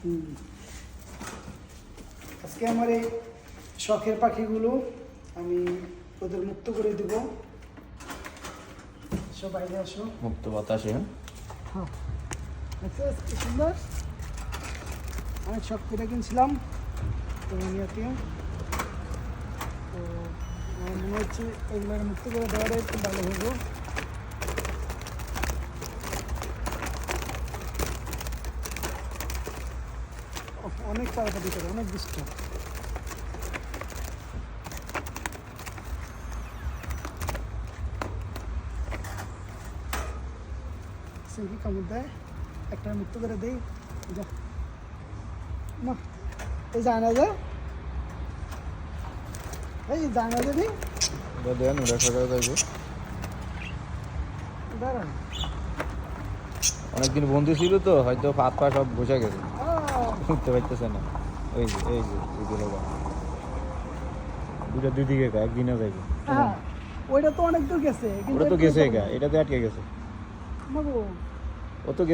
হুম। আজকে আমার এই শখের পাখিগুলো আমি ওদের মুক্ত করে দেব। সব বাইরে আসো। মুক্ত বাতাসে হ্যাঁ? হ্যাঁ। সুন্দর। অনেক শখ করে কিনছিলাম রোমানিয়াতে তো আমার মনে হচ্ছে এগুলো মুক্ত করে দেওয়াটাই একটু ভালো হব অনেক তাড়াতাড়ি করে অনেক দুষ্ট সে কামড় দেয় একটা মুক্ত করে দেই যা। না এই যায় না যে এই যায় না যদি দেন ওটা সকালে যাইব। দাঁড়ান। অনেকদিন বন্ধু ছিল তো হয়তো হাত পা সব বসে গেছে। উঠতে পারতেছে না। ওই যে এই যে এগুলো দুটা দুই দিকে গা একদিনে যাইবে হ্যাঁ ওইটা তো অনেক দূর গেছে ওটা তো গেছে গা এটা তো আটকে গেছে। ও তো